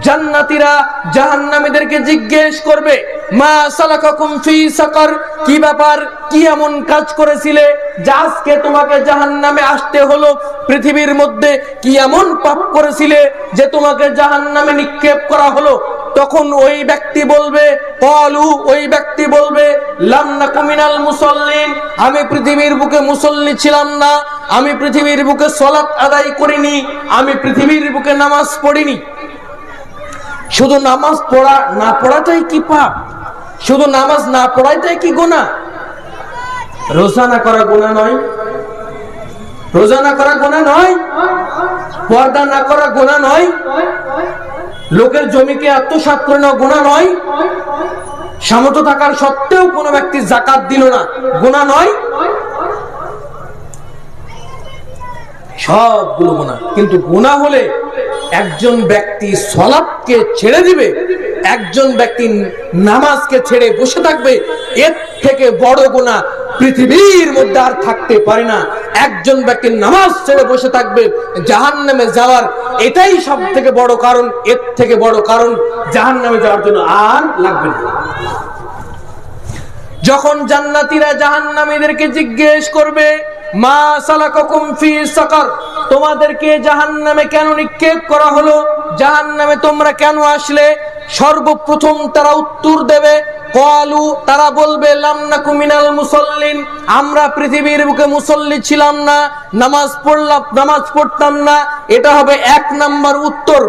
জান্নাতীরা জাহান্নামীদেরকে জিজ্ঞেস করবে, মা সালাকাকুম ফি সাকার? কি ব্যাপার? কি এমন কাজ করেছিলে যে আজকে তোমাকে জাহান্নামে আসতে হলো? পৃথিবীর মধ্যে কি এমন পাপ করেছিলে যে তোমাকে জাহান্নামে নিক্ষেপ করা হলো? তখন ওই ব্যক্তি বলবে, কলু ওই ব্যক্তি বলবে লামনা কুমিনাল মুসল্লিন, আমি পৃথিবীর বুকে মুসল্লি ছিলাম না, আমি পৃথিবীর বুকে সলাৎ আদায় করিনি, আমি পৃথিবীর বুকে নামাজ পড়িনি। শুধু নামাজ পড়া না পড়াটাই কি পাপ? শুধু নামাজ না পড়াইটাই কি গোনা রোজা না করা গোনা নয়। রোজা না করা গোনা নয়। পর্দা না করা গোনা নয়। লোকের জমিকে আত্মসাৎ করে নেওয়া গোনা নয়। সামর্থ্য থাকার সত্ত্বেও কোনো ব্যক্তি জাকাত দিল না। গোনা নয়। সবগুলো গোনা কিন্তু গোনা হলে একজন ব্যক্তি সলাপকে ছেড়ে দিবে, একজন ব্যক্তি নামাজকে ছেড়ে বসে থাকবে, এর থেকে বড় গোনা পৃথিবীর মধ্যে আর থাকতে পারে না। একজন ব্যক্তি নামাজ ছেড়ে বসে থাকবে জাহান নামে যাওয়ার এটাই সব থেকে বড় কারণ, এর থেকে বড় কারণ জাহান নামে যাওয়ার জন্য আর লাগবে না। যখন জান্নাতীরা জাহান্নামীদেরকে জিজ্ঞেস করবে মা সালাকুম ফি সাকার। তোমাদেরকে জাহান্নামে কেন নিক্ষেপ করা হলো? জাহান্নামে তোমরা কেন আসলে? সর্বপ্রথম তারা উত্তর দেবে কলু তারা বলবে লামনাকু মিনাল মুসল্লিন আমরা পৃথিবীর বুকে মুসল্লি ছিলাম না, নামাজ পড়লাম, নামাজ পড়তাম না। এটা হবে এক নাম্বার উত্তর।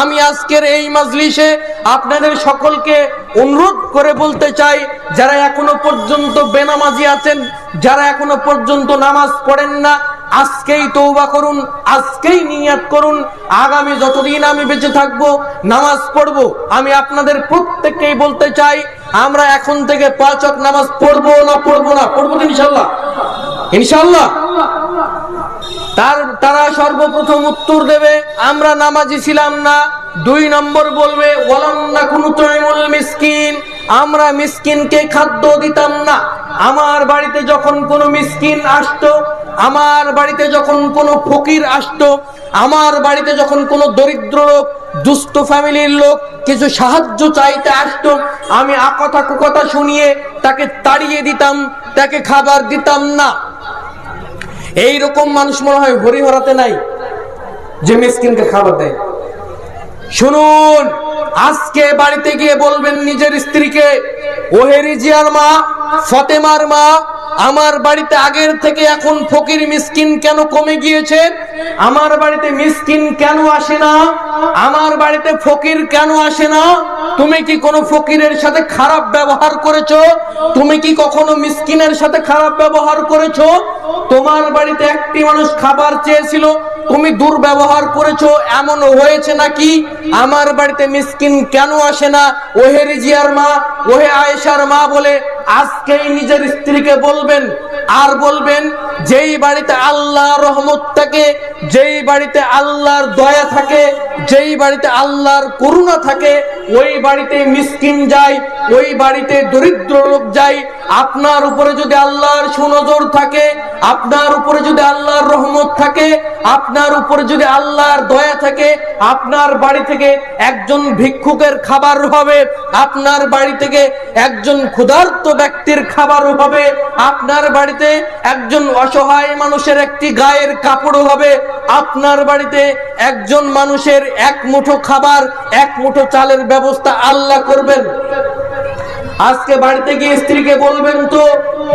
আমি আজকের এই মাজলিসে আপনাদের সকলকে অনুরোধ করে বলতে চাই, যারা এখনও পর্যন্ত বেনামাজি আছেন, যারা এখনও পর্যন্ত নামাজ পড়েন না, আজকেই তৌবা করুন, আজকেই নিয়াত করুন। আগামী যতদিন আমি বেঁচে থাকব, নামাজ পড়ব, আমি আপনাদের প্রত্যেককেই বলতে চাই আমরা এখন থেকে পাঁচ ওয়াক্ত নামাজ পড়ব না পড়ব না? পড়ব ইনশাল্লাহ ইনশাল্লাহ তার, তারা সর্বপ্রথম উত্তর দেবে, আমরা নামাজি ছিলাম না। দুই নম্বর বলবে মিসকিন। আমরা মিসকিনকে খাদ্য দিতাম না। আমার বাড়িতে যখন কোনো মিসকিন আসতো আমার বাড়িতে যখন কোনো ফকির আসতো, আমার বাড়িতে যখন কোনো দরিদ্র লোক দুস্থ ফ্যামিলির লোক কিছু সাহায্য চাইতে আসতো, আমি আকথা কুকথা শুনিয়ে তাকে তাড়িয়ে দিতাম, তাকে খাবার দিতাম না। এই রকম মানুষ মনে হয় হরিহরাতে নাই, যে মিসকিনকে খাবার দেয়। শুনুন, আজকে বাড়িতে গিয়ে বলবেন নিজের স্ত্রীকে ওহেরি জিয়ার মা, ফতেমার মা আমার বাড়িতে আগের থেকে এখন ফকির মিসকিন কেন কমে গিয়েছে? আমার বাড়িতে মিসকিন কেন আসে না? আমার বাড়িতে ফকির কেন আসে না? তুমি কি কোনো ফকিরের সাথে খারাপ ব্যবহার করেছ? তুমি কি কখনো মিসকিনের সাথে খারাপ ব্যবহার করেছ? তোমার বাড়িতে একটি মানুষ খাবার চেয়েছিল, তুমি দুর্ব্যবহার করেছ, এমন হয়েছে নাকি? আমার বাড়িতে মিসকিন কেন আসে না? ওহে রিজিয়ার মা, ওহে আয়েশার মা বলে আজকেই নিজের স্ত্রীকে বলবেন, আর বলবেন, যেই বাড়িতে আল্লাহ রহমত থাকে, যেই বাড়িতে আল্লাহর দয়া থাকে, যেই বাড়িতে আল্লাহর করুণা থাকে, ওই বাড়িতে মিসকিন যায়, ওই বাড়িতে দরিদ্র লোক যায়। আপনার উপরে যদি আল্লাহর সুনজর থাকে, আপনার উপরে যদি আল্লাহর রহমত থাকে, আপনার উপরে যদি আল্লাহর দয়া থাকে, আপনার বাড়ি থেকে একজন ভিক্ষুকের খাবার হবে, আপনার বাড়ি থেকে একজন ক্ষুধার্ত ব্যক্তির খাবার হবে, আপনার বাড়িতে একজন অসহায় মানুষের একটি গায়ের কাপড় হবে, আপনার বাড়িতে একজন মানুষের এক মুঠো খাবার, এক মুঠো চালের ব্যবস্থা আল্লাহ করবেন। আজকে বাড়িতে গিয়ে স্ত্রীকে বলবেন তো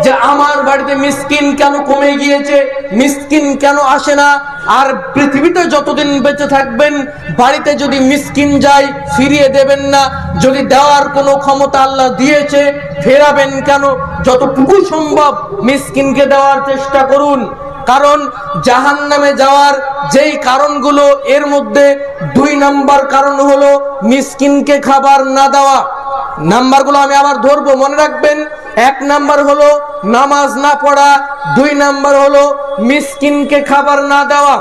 যে আমার বাড়িতে মিসকিন কেন কমে গিয়েছে? মিসকিন কেন আসে না? আর পৃথিবীতে যতদিন বেঁচে থাকবেন, বাড়িতে যদি মিসকিন যায়, ফিরিয়ে দেবেন না। যদি দেওয়ার কোনো ক্ষমতা আল্লাহ দিয়েছে, ফেরাবেন কেন? যতটুকু সম্ভব মিসকিনকে দেওয়ার চেষ্টা করুন। কারণ জাহান নামে যাওয়ার যেই কারণগুলো, এর মধ্যে দুই নাম্বার কারণ হলো মিসকিনকে খাবার না দেওয়া। নাম্বারগুলো আমি আবার ধরবো, মনে রাখবেন, এক নাম্বার হলো নামাজ না পড়া, দুই নাম্বার হলো মিসকিনকে খাবার না দেওয়া।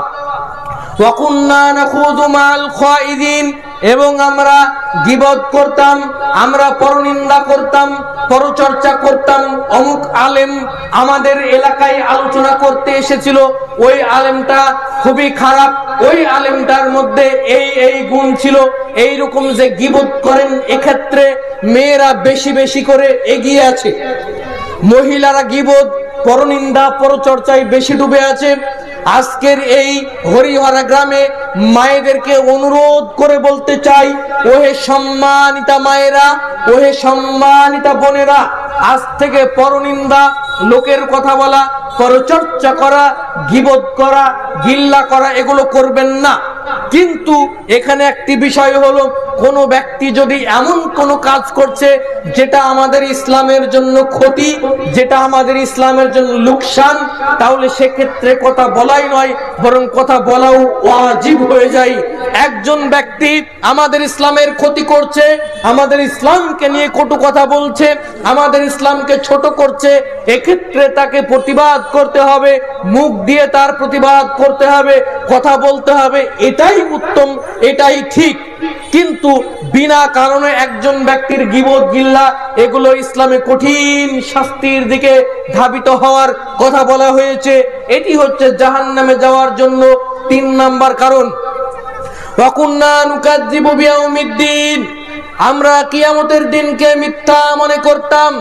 এবং আমরা গিবত করতাম, আমরা পরনিন্দা করতাম, পরচর্চা করতাম। অমুক আলেম আমাদের এলাকায় আলোচনা করতে এসেছিল, ওই আলেমটা খুবই খারাপ, ওই আলেমটার মধ্যে এই এই গুণ ছিল। এই রকম যে গিবত করেন, এক্ষেত্রে মেয়েরা বেশি বেশি করে এগিয়ে আছে। মহিলারা গিবত, পরনিন্দা, পরচর্চায় বেশি ডুবে আছে। আজকের এই হরিহরা গ্রামে মায়েদেরকে অনুরোধ করে বলতে চাই, ওহে সম্মানিতা মায়েরা, ওহে সম্মানিতা বোনেরা, আজ থেকে পরনিন্দা, লোকের কথা বলা পরচর্চা করা গিবত করা, গিল্লা করা, এগুলো করবেন না। কিন্তু এখানে একটি বিষয় হলো, কোন ব্যক্তি যদি এমন কোন কাজ করছে, যেটা আমাদের ইসলামের জন্য ক্ষতি, যেটা আমাদের ইসলামের জন্য লোকসান, তাহলে সেক্ষেত্রে কথা বলাই নয়, বরং কথা বলাও ওয়াজিব হয়ে যায়। একজন ব্যক্তি আমাদের ইসলামের ক্ষতি করছে, আমাদের ইসলামকে নিয়ে কটু কথা বলছে, আমাদের ইসলামকে ছোট করছে, এক্ষেত্রে তাকে প্রতিবাদ করতে হবে, মুখ দিয়ে তার প্রতিবাদ করতে হবে, কথা বলতে হবে, এটাই উত্তম, এটাই ঠিক। কিন্তু বিনা কারণে একজন ব্যক্তির গিবত গিল্লা, এগুলো ইসলামে কঠিন শাস্তির দিকে ধাবিত হওয়ার কথা বলা হয়েছে। এটি হচ্ছে জাহান নামে যাওয়ার জন্য তিন নাম্বার কারণ। আমরা কিয়ামতের দিনকে মিথ্যা মনে করতাম।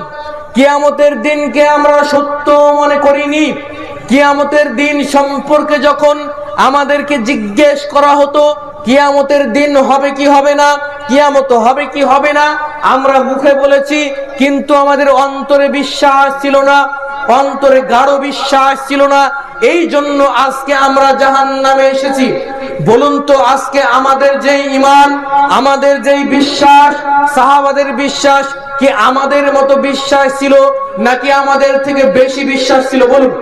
কিয়ামতের দিনকে আমরা সত্য মনে করিনি। কিয়ামতের দিন সম্পর্কে যখন আমাদেরকে জিজ্ঞেস করা হতো, কিয়ামতের দিন হবে কি হবে না, কিয়ামত হবে কি হবে না, আমরা মুখে বলেছি, কিন্তু আমাদের অন্তরে বিশ্বাস ছিল না, অন্তরে গাঢ় বিশ্বাস ছিল না। এই জন্য আজকে আমরা জাহান নামে এসেছি। বলুন তো, আজকে আমাদের যেই ইমান আমাদের যেই বিশ্বাস, সাহাবাদের বিশ্বাস কি আমাদের মতো বিশ্বাস ছিল নাকি আমাদের থেকে বেশি বিশ্বাস ছিল? বলুন।